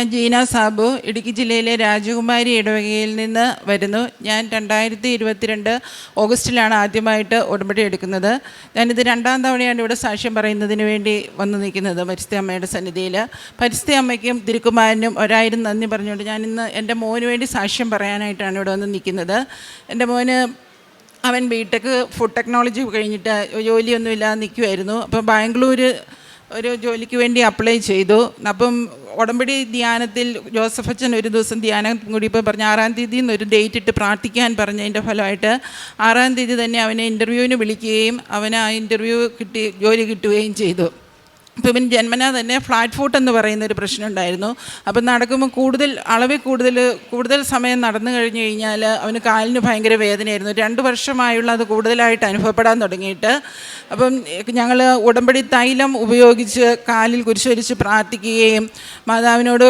ഞാൻ ജീന സാബു ഇടുക്കി ജില്ലയിലെ രാജകുമാരി ഇടവകയിൽ നിന്ന് വരുന്നു. ഞാൻ രണ്ടായിരത്തി ഇരുപത്തിരണ്ട് ഓഗസ്റ്റിലാണ് ആദ്യമായിട്ട് ഉടമ്പടി എടുക്കുന്നത്. ഞാനിത് രണ്ടാം തവണയാണ് ഇവിടെ സാക്ഷ്യം പറയുന്നതിന് വേണ്ടി വന്നു നിൽക്കുന്നത് പരിസ്ഥിതി അമ്മയുടെ സന്നിധിയിൽ. പരിസ്ഥിതി അമ്മയ്ക്കും തിരുക്കുമാരനും ഒരായിരം നന്ദി പറഞ്ഞുകൊണ്ട് ഞാൻ ഇന്ന് എന്റെ മോന് വേണ്ടി സാക്ഷ്യം പറയാനായിട്ടാണ് ഇവിടെ വന്ന് നിൽക്കുന്നത്. എന്റെ മോന് അവൻ ബിടെക് ഫുഡ് ടെക്നോളജി കഴിഞ്ഞിട്ട് ജോലിയൊന്നുമില്ലാതെ നിൽക്കുമായിരുന്നു അപ്പോൾ ബാംഗ്ലൂർ ഒരു ജോലിക്ക് വേണ്ടി അപ്ലൈ ചെയ്തു. അപ്പം ഉടമ്പടി ധ്യാനത്തിൽ ജോസഫ് അച്ഛൻ ഒരു ദിവസം ധ്യാനം കൂടി ഇപ്പോൾ പറഞ്ഞ ആറാം തീയതി ഒരു ഡേറ്റ് ഇട്ട് പ്രാർത്ഥിക്കാൻ പറഞ്ഞതിന്റെ ഫലമായിട്ട് ആറാം തീയതി തന്നെ അവനെ ഇന്റർവ്യൂവിന് വിളിക്കുകയും അവന് ആ ഇന്റർവ്യൂ കിട്ടി ജോലി കിട്ടുകയും ചെയ്തു. പിന്നെ ജന്മനാ തന്നെ ഫ്ലാറ്റ് ഫുട്ട് എന്ന് പറയുന്ന ഒരു പ്രശ്നം ഉണ്ടായിരുന്നു അപ്പം നടക്കുമ്പോൾ കൂടുതൽ അളവിൽ കൂടുതൽ കൂടുതൽ സമയം നടന്നു കഴിഞ്ഞു കഴിഞ്ഞാൽ അവന് കാലിന് ഭയങ്കര വേദനയായിരുന്നു. രണ്ട് വർഷമായുള്ള അത് കൂടുതലായിട്ട് അനുഭവപ്പെടാൻ തുടങ്ങിയിട്ട്. അപ്പം ഞങ്ങൾ ഉടമ്പടി തൈലം ഉപയോഗിച്ച് കാലിൽ കുരിശൊരിച്ച് പ്രാർത്ഥിക്കുകയും മാതാവിനോട്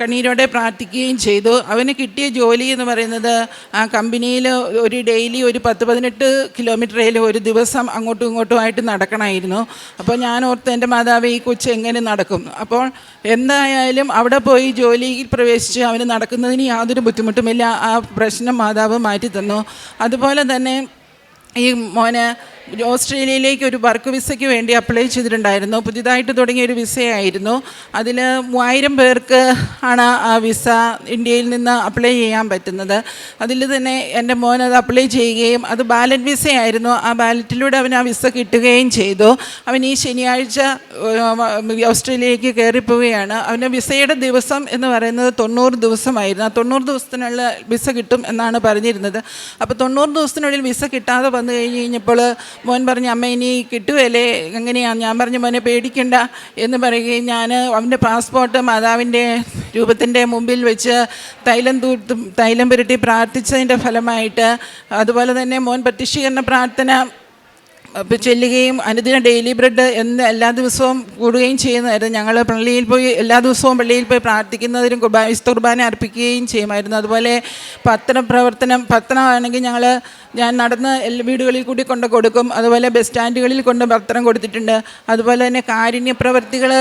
കണ്ണീരോടെ പ്രാർത്ഥിക്കുകയും ചെയ്തു. അവന് കിട്ടിയ ജോലി എന്ന് പറയുന്നത് ആ കമ്പനിയിൽ ഒരു ഡെയിലി ഒരു പത്ത് പതിനെട്ട് കിലോമീറ്ററിൽ ഒരു ദിവസം അങ്ങോട്ടും ഇങ്ങോട്ടുമായിട്ട് നടക്കണമായിരുന്നു. അപ്പോൾ ഞാൻ ഓർത്ത് എന്റെ മാതാവ് ഈ കൊച്ചു എങ്ങനെ നടക്കും? അപ്പോൾ എന്തായാലും അവിടെ പോയി ജോലിയിൽ പ്രവേശിച്ച് അവന് നടക്കുന്നതിന് യാതൊരു ബുദ്ധിമുട്ടുമില്ല. ആ പ്രശ്നം മാതാവ് മാറ്റി തന്നു അതുപോലെ തന്നെ ഈ മോന് ഓസ്ട്രേലിയയിലേക്ക് ഒരു വർക്ക് വിസയ്ക്ക് വേണ്ടി അപ്ലൈ ചെയ്തിട്ടുണ്ടായിരുന്നു. പുതിയതായിട്ട് തുടങ്ങിയ ഒരു വിസയായിരുന്നു. അതിൽ മൂവായിരം പേർക്ക് ആണ് ആ വിസ ഇന്ത്യയിൽ നിന്ന് അപ്ലൈ ചെയ്യാൻ പറ്റുന്നത്. അതിൽ തന്നെ എന്റെ മോൻ അത് അപ്ലൈ ചെയ്യുകയും അത് ബാലറ്റ് വിസയായിരുന്നു. ആ ബാലറ്റിലൂടെ അവൻ ആ വിസ കിട്ടുകയും ചെയ്തു. അവൻ ഈ ശനിയാഴ്ച ഓസ്ട്രേലിയയിലേക്ക് കയറിപ്പോവുകയാണ്. അവന്റെ വിസയുടെ ദിവസം എന്ന് പറയുന്നത് തൊണ്ണൂറ് ദിവസമായിരുന്നു. ആ തൊണ്ണൂറ് ദിവസത്തിനുള്ള വിസ കിട്ടും എന്നാണ് പറഞ്ഞിരുന്നത്. അപ്പോൾ തൊണ്ണൂറ് ദിവസത്തിനുള്ളിൽ വിസ കിട്ടാതെ വന്നു കഴിഞ്ഞ് കഴിഞ്ഞപ്പോൾ മോൻ പറഞ്ഞു അമ്മ ഇനി കിട്ടുകയല്ലേ? എങ്ങനെയാണ് ഞാൻ പറഞ്ഞു മോനെ പേടിക്കണ്ട. എന്ന് പറയുകയും ഞാൻ അവന്റെ പാസ്പോർട്ട് മാതാവിന്റെ രൂപത്തിന്റെ മുമ്പിൽ വെച്ച് തൈലം തൂത്ത് തൈലം പുരട്ടി പ്രാർത്ഥിച്ചതിന്റെ ഫലമായിട്ട് അതുപോലെ തന്നെ മോൻ പ്രത്യക്ഷീകരണ പ്രാർത്ഥന ചെല്ലുകയും അനുദിന ഡെയിലി ബ്രെഡ് എന്ന് എല്ലാ ദിവസവും കൂടുകയും ചെയ്യുന്നതായിരുന്നു. ഞങ്ങൾ പള്ളിയിൽ പോയി എല്ലാ ദിവസവും പള്ളിയിൽ പോയി പ്രാർത്ഥിക്കുന്നതിനും കുർബാന വിശുദ്ധ കുർബാന അർപ്പിക്കുകയും ചെയ്യുമായിരുന്നു. അതുപോലെ പത്ര പ്രവർത്തനം പത്രമാണെങ്കിൽ ഞങ്ങൾ ഞാൻ നടന്ന് എല്ലാ വീടുകളിൽ കൂടി കൊണ്ട് കൊടുക്കും. അതുപോലെ ബസ് സ്റ്റാൻഡുകളിൽ കൊണ്ട് പത്രം കൊടുത്തിട്ടുണ്ട്. അതുപോലെ തന്നെ കാരുണ്യ പ്രവർത്തികൾ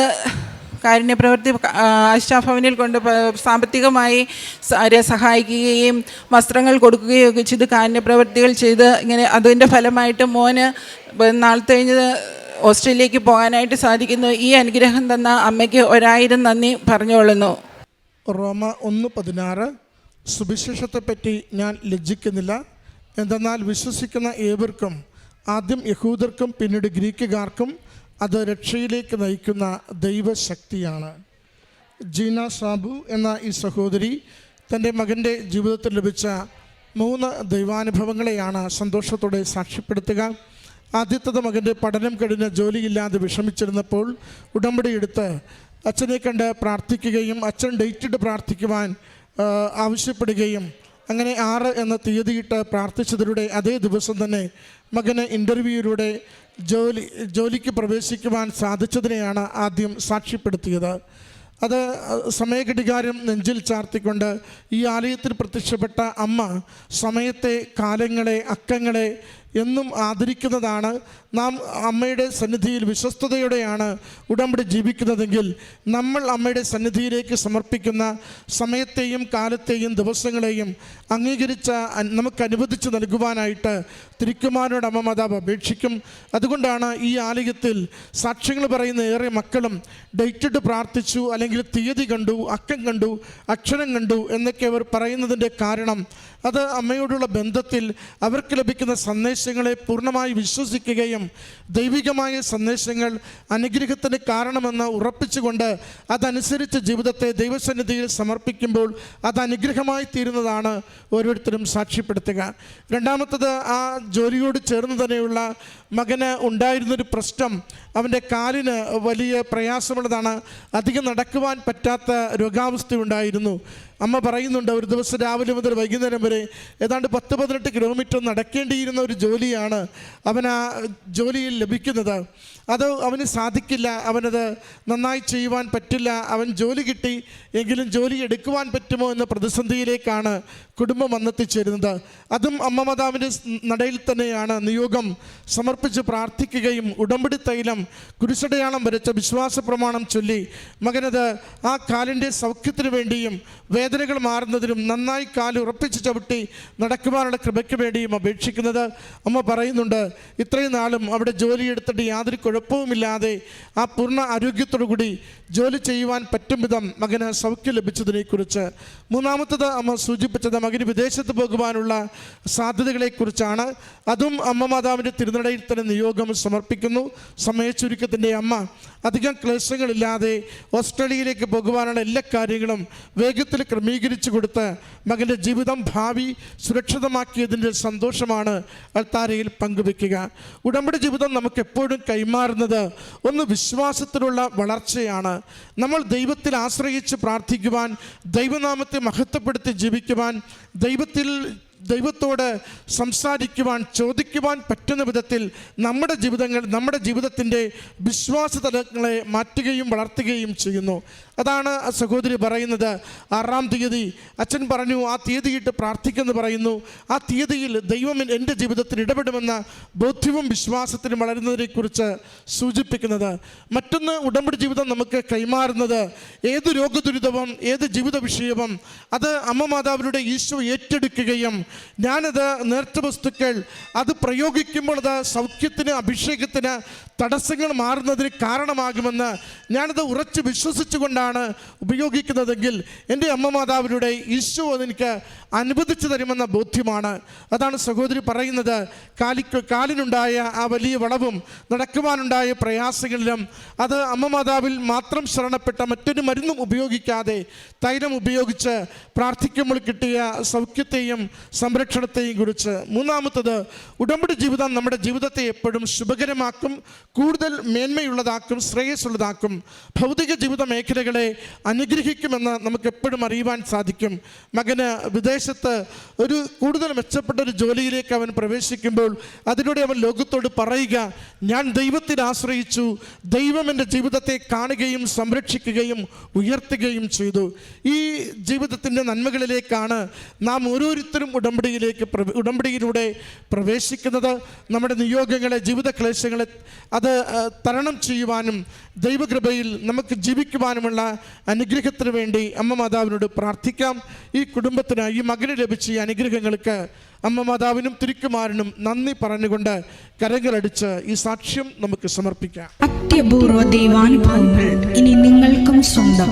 കാരുണ്യപ്രവൃത്തി ആശാ ആശാഭവനിൽ കൊണ്ട് സാമ്പത്തികമായി അവരെ സഹായിക്കുകയും വസ്ത്രങ്ങൾ കൊടുക്കുകയും ഒക്കെ ചെയ്ത് കാരുണ്യപ്രവൃത്തികൾ ചെയ്ത് ഇങ്ങനെ അതിന്റെ ഫലമായിട്ട് മോന് നാളത്തെ കഴിഞ്ഞത് ഓസ്ട്രേലിയക്ക് പോകാനായിട്ട് സാധിക്കുന്നു. ഈ അനുഗ്രഹം തന്ന അമ്മയ്ക്ക് ഒരായിരം നന്ദി പറഞ്ഞുകൊള്ളുന്നു. റോമ ഒന്ന് പതിനാറ്. സുവിശേഷത്തെപ്പറ്റി ഞാൻ ലജ്ജിക്കുന്നില്ല. എന്തെന്നാൽ വിശ്വസിക്കുന്ന ഏവർക്കും ആദ്യം യഹൂദർക്കും പിന്നീട് ഗ്രീക്കുകാർക്കും അത് രക്ഷയിലേക്ക് നയിക്കുന്ന ദൈവശക്തിയാണ്. ജീന സാബു എന്ന ഈ സഹോദരി തന്റെ മകന്റെ ജീവിതത്തിൽ ലഭിച്ച മൂന്ന് ദൈവാനുഭവങ്ങളെയാണ് സന്തോഷത്തോടെ സാക്ഷ്യപ്പെടുത്തുക. ആദ്യത്തത് മകന്റെ പഠനം കഴിഞ്ഞ് ജോലിയില്ലാതെ വിഷമിച്ചിരുന്നപ്പോൾ ഉടമ്പടി എടുത്ത് അച്ഛനെ കണ്ട് പ്രാർത്ഥിക്കുകയും അച്ഛൻ ഡേറ്റിട്ട് പ്രാർത്ഥിക്കുവാൻ ആവശ്യപ്പെടുകയും അങ്ങനെ ആറ് എന്ന തീയതിയിട്ട് പ്രാർത്ഥിച്ചതിലൂടെ അതേ ദിവസം തന്നെ മകന് ഇന്റർവ്യൂയിലൂടെ ജോലി ജോലിക്ക് പ്രവേശിക്കുവാൻ സാധിച്ചതിനെയാണ് ആദ്യം സാക്ഷ്യപ്പെടുത്തിയത്. അത് സമയഘടികാരം നെഞ്ചിൽ ചാർത്തിക്കൊണ്ട് ഈ ആലയത്തിൽ പ്രത്യക്ഷപ്പെട്ട അമ്മ സമയത്തെ കാലങ്ങളെ അക്കങ്ങളെ എന്നും ആദരിക്കുന്നതാണ്. നാം അമ്മയുടെ സന്നിധിയിൽ വിശ്വസ്തയോടെയാണ് ഉടമ്പടി ജീവിക്കുന്നതെങ്കിൽ നമ്മൾ അമ്മയുടെ സന്നിധിയിലേക്ക് സമർപ്പിക്കുന്ന സമയത്തെയും കാലത്തെയും ദിവസങ്ങളെയും അംഗീകരിച്ച നമുക്ക് അനുവദിച്ച് നൽകുവാനായിട്ട് തിരുക്കുമാരോട് അമ്മ മാതാവ് അപേക്ഷിക്കും. അതുകൊണ്ടാണ് ഈ ആലയത്തിൽ സാക്ഷ്യങ്ങൾ പറയുന്ന ഏറെ മക്കളും ഡേറ്റിട്ട് പ്രാർത്ഥിച്ചു അല്ലെങ്കിൽ തീയതി കണ്ടു അക്കം കണ്ടു അക്ഷരം കണ്ടു എന്നൊക്കെ അവർ പറയുന്നതിന്റെ കാരണം അത് അമ്മയോടുള്ള ബന്ധത്തിൽ അവർക്ക് ലഭിക്കുന്ന സന്ദേശങ്ങളെ പൂർണമായി വിശ്വസിക്കുകയും ദൈവികമായ സന്ദേശങ്ങൾ അനുഗ്രഹത്തിന് കാരണമെന്ന് ഉറപ്പിച്ചുകൊണ്ട് അതനുസരിച്ച് ജീവിതത്തെ ദൈവസന്നിധിയിൽ സമർപ്പിക്കുമ്പോൾ അത് അനുഗ്രഹമായി തീരുന്നതാണ് ഓരോരുത്തരും സാക്ഷ്യപ്പെടുത്തുക. രണ്ടാമത്തത് ആ ജോലിയോട് ചേർന്ന് തന്നെയുള്ള മകന് ഉണ്ടായിരുന്നൊരു പ്രശ്നം അവന്റെ കാലിന് വലിയ പ്രയാസമുള്ളതാണ്. അധികം നടക്കുവാൻ പറ്റാത്ത രോഗാവസ്ഥ ഉണ്ടായിരുന്നു അമ്മ പറയുന്നുണ്ട് ഒരു ദിവസം രാവിലെ മുതൽ വൈകുന്നേരം വരെ ഏതാണ്ട് പത്ത് പതിനെട്ട് കിലോമീറ്റർ നടക്കേണ്ടിയിരുന്ന ഒരു ജോലിയാണ് അവൻ ആ ജോലിയിൽ ലഭിക്കുന്നത്. അത് അവന് സാധിക്കില്ല അവനത് നന്നായി ചെയ്യുവാൻ പറ്റില്ല അവൻ ജോലി കിട്ടി എങ്കിലും ജോലി എടുക്കുവാൻ പറ്റുമോ എന്ന പ്രതിസന്ധിയിലേക്കാണ് കുടുംബം വന്നെത്തിച്ചേരുന്നത് അതും അമ്മ മാതാവിന്റെ നടയിൽ തന്നെയാണ് നിയോഗം സമർപ്പിച്ച് പ്രാർത്ഥിക്കുകയും ഉടമ്പടി തൈലം കുരിശടയാളം വരച്ച വിശ്വാസ പ്രമാണം ചൊല്ലി മകനത് ആ കാലിന്റെ സൗഖ്യത്തിന് വേണ്ടിയും വേദനകൾ മാറുന്നതിനും നന്നായി കാൽ ഉറപ്പിച്ച് ചവിട്ടി നടക്കുവാനുള്ള കൃപയ്ക്ക് വേണ്ടിയും അപേക്ഷിക്കുന്നത് അമ്മ പറയുന്നുണ്ട് ഇത്രയും നാളും അവിടെ ജോലിയെടുത്തിട്ട് യാതൊരു കുഴപ്പവുമില്ലാതെ ആ പൂർണ ആരോഗ്യത്തോടു കൂടി ജോലി ചെയ്യുവാൻ പറ്റും വിധം മകന് സൗഖ്യം ലഭിച്ചതിനെക്കുറിച്ച്. മൂന്നാമത്തത് അമ്മ സൂചിപ്പിച്ചത് മകന് വിദേശത്ത് പോകുവാനുള്ള സാധ്യതകളെക്കുറിച്ചാണ്. അതും അമ്മ മാതാവിന്റെ തിരുനടയിൽ തന്നെ നിയോഗം സമർപ്പിക്കുന്നു. സമയച്ചുരുക്കത്തിന്റെ അമ്മ അധികം ക്ലേശങ്ങളില്ലാതെ ഓസ്ട്രേലിയയിലേക്ക് പോകുവാനുള്ള എല്ലാ കാര്യങ്ങളും വേഗത്തിൽ ക്രമീകരിച്ചു കൊടുത്ത് മകന്റെ ജീവിതം ഭാവി സുരക്ഷിതമാക്കിയതിന്റെ സന്തോഷമാണ് അൾത്താരയിൽ പങ്കുവെക്കുക. ഉടമ്പടി ജീവിതം നമുക്ക് എപ്പോഴും കൈമാറുന്നത് ഒന്ന് വിശ്വാസത്തിലുള്ള വളർച്ചയാണ്. നമ്മൾ ദൈവത്തിൽ ആശ്രയിച്ച് പ്രാർത്ഥിക്കുവാൻ ദൈവനാമത്തെ മഹത്വപ്പെടുത്തി ജീവിക്കുവാൻ ദൈവത്തിൽ ദൈവത്തോട് സംസാരിക്കുവാൻ ചോദിക്കുവാൻ പറ്റുന്ന വിധത്തിൽ നമ്മുടെ ജീവിതങ്ങൾ നമ്മുടെ ജീവിതത്തിന്റെ വിശ്വാസ തലങ്ങളെ മാറ്റുകയും വളർത്തുകയും ചെയ്യുന്നു. അതാണ് സഹോദരി പറയുന്നത്. ആറാം തീയതി അച്ഛൻ പറഞ്ഞു ആ തീയതിയിട്ട് പ്രാർത്ഥിക്കുമെന്ന് പറയുന്നു. ആ തീയതിയിൽ ദൈവം എന്റെ ജീവിതത്തിൽ ഇടപെടുമെന്ന ബോധ്യവും വിശ്വാസത്തിനും വളരുന്നതിനെക്കുറിച്ച് സൂചിപ്പിക്കുന്നത്. മറ്റൊന്ന് ഉടമ്പടി ജീവിതം നമുക്ക് കൈമാറുന്നത്. ഏത് രോഗദുരിതവും ഏത് ജീവിത വിഷയവും അത് അമ്മ മാതാവിലൂടെ ഈശോ ഏറ്റെടുക്കുകയും ഞാനത് നേർത്ത വസ്തുക്കൾ അത് പ്രയോഗിക്കുമ്പോൾ അത് സൗഖ്യത്തിന് അഭിഷേകത്തിന് തടസ്സങ്ങൾ മാറുന്നതിന് കാരണമാകുമെന്ന് ഞാനത് ഉറച്ച് വിശ്വസിച്ചുകൊണ്ടാണ് ഉപയോഗിക്കുന്നതെങ്കിൽ എന്റെ അമ്മ മാതാവിലൂടെ ഈശോ അതെനിക്ക് അനുവദിച്ചു തരുമെന്ന ബോധ്യമാണ്. അതാണ് സഹോദരി പറയുന്നത്. കാലിക്ക് കാലിനുണ്ടായ ആ വലിയ വളവും നടക്കുവാനുണ്ടായ പ്രയാസങ്ങളിലും അത് അമ്മ മാതാവിൽ മാത്രം ശരണപ്പെട്ട മറ്റൊരു മരുന്നും ഉപയോഗിക്കാതെ തൈലം ഉപയോഗിച്ച് പ്രാർത്ഥിക്കുമ്പോൾ കിട്ടിയ സൗഖ്യത്തെയും സംരക്ഷണത്തെയും കുറിച്ച്. മൂന്നാമത്തത് ഉടമ്പടി ജീവിതം നമ്മുടെ ജീവിതത്തെ എപ്പോഴും ശുഭകരമാക്കും കൂടുതൽ മേന്മയുള്ളതാക്കും ശ്രേയസ്സുള്ളതാക്കും ഭൗതിക ജീവിത മേഖലകളെ അനുഗ്രഹിക്കുമെന്ന് നമുക്ക് എപ്പോഴും അറിയുവാൻ സാധിക്കും. മകന് വിദേശത്ത് ഒരു കൂടുതൽ മെച്ചപ്പെട്ട ഒരു ജോലിയിലേക്ക് അവൻ പ്രവേശിക്കുമ്പോൾ അതിലൂടെ അവൻ ലോകത്തോട് പറയുക ഞാൻ ദൈവത്തിൽ ആശ്രയിച്ചു ദൈവം എന്റെ ജീവിതത്തെ കാണുകയും സംരക്ഷിക്കുകയും ഉയർത്തുകയും ചെയ്തു. ഈ ജീവിതത്തിന്റെ നന്മകളിലേക്കാണ് നാം ഓരോരുത്തരും ഉടമ്പടിയിലേക്ക് ഉടമ്പടിയിലൂടെ പ്രവേശിക്കുന്നത് നമ്മുടെ നിയോഗങ്ങളെ ജീവിത ക്ലേശങ്ങളെ അത് തരണം ചെയ്യുവാനും ദൈവകൃപയിൽ നമുക്ക് ജീവിക്കുവാനുമുള്ള അനുഗ്രഹത്തിന് വേണ്ടി അമ്മ മാതാവിനോട് പ്രാർത്ഥിക്കാം. ഈ കുടുംബത്തിന് ഈ മകന് ലഭിച്ച ഈ അനുഗ്രഹങ്ങൾക്ക് അമ്മ മാതാവിനും തിരുക്കുമാരനും നന്ദി പറഞ്ഞുകൊണ്ട് കരങ്ങളടിച്ച് ഈ സാക്ഷ്യം നമുക്ക് സമർപ്പിക്കാം. അത്യപൂർവ ദൈവാനുഭവങ്ങൾ ഇനി നിങ്ങൾക്കും സ്വന്തം.